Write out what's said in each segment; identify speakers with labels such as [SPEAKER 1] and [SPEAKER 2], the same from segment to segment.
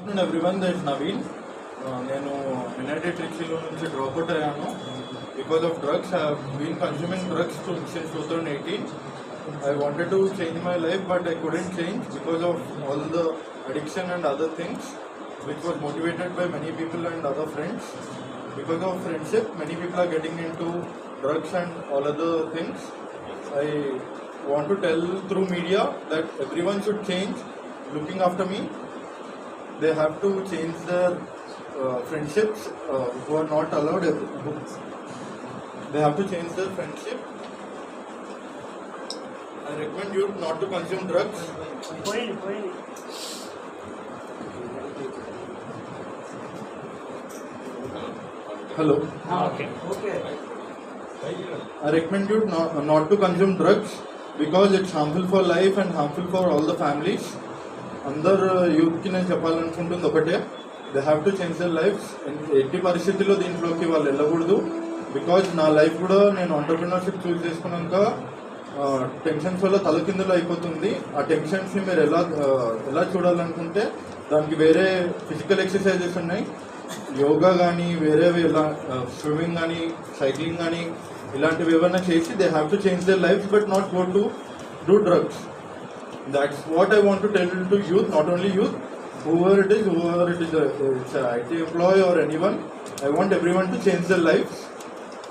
[SPEAKER 1] Afternoon everyone this Naveen నేను united ట్రిక్సీలో నుంచి డ్రాప్ అవుట్ అయ్యాను. Because of drugs I been consuming drugs since two thousand eighteen I wanted to change my life but I couldn't change because of all the addiction and other things which was motivated by many people and other friends because of friendship many people are getting in to drugs and all other things. I want to tell through media that everyone should change looking after me. they have to change their uh, friendships uh, who are not allowed books. They have to change their friendship. I recommend you not to consume drugs.
[SPEAKER 2] Point, point.
[SPEAKER 1] Hello.
[SPEAKER 2] Ah, okay. Okay.
[SPEAKER 1] I recommend you not, not to consume drugs because it's harmful for life and harmful for all the families. అందరు యూత్కి నేను చెప్పాలనుకుంటుంది ఒకటే. They have to change their life ఎట్టి పరిస్థితుల్లో దీంట్లోకి వాళ్ళు వెళ్ళకూడదు. బికాజ్ నా లైఫ్ కూడా నేను ఆంటర్ప్రినర్షిప్ చూస్ చేసుకున్నాక టెన్షన్స్ వల్ల తలకిందులు అయిపోతుంది. ఆ టెన్షన్స్ని మీరు ఎలా ఎలా చూడాలనుకుంటే దానికి వేరే ఫిజికల్ ఎక్సర్సైజెస్ ఉన్నాయి. యోగా కానీ వేరేవి ఇలా స్విమ్మింగ్ కానీ సైక్లింగ్ కానీ ఇలాంటివి ఏమైనా చేసి they have to change their life but not go to do drugs that's what I want to tell to youth not only youth whoever it is, whoever it is, uh, it's a IT employee or anyone, I want everyone to change their lives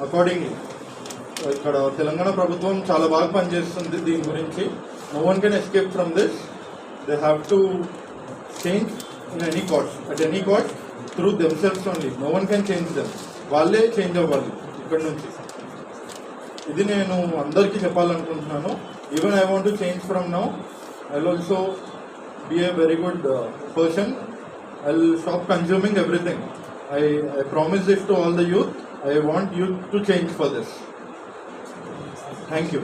[SPEAKER 1] accordingly. ఇక్కడ తెలంగాణ ప్రభుత్వం చాలా బాగా పనిచేస్తుంది దీని గురించి. No one can escape from this they have to change in any cost at any cost through themselves only no one can change them వాళ్ళే change అవ్వాలి ఇక్కడ నుంచి. ఇది నేను అందరికీ చెప్పాలనుకుంటున్నాను. Even I want to change from now I'll also be a very good uh, person. I'll stop consuming everything. I, I promise this to all the youth. I want you to change for this. Thank you.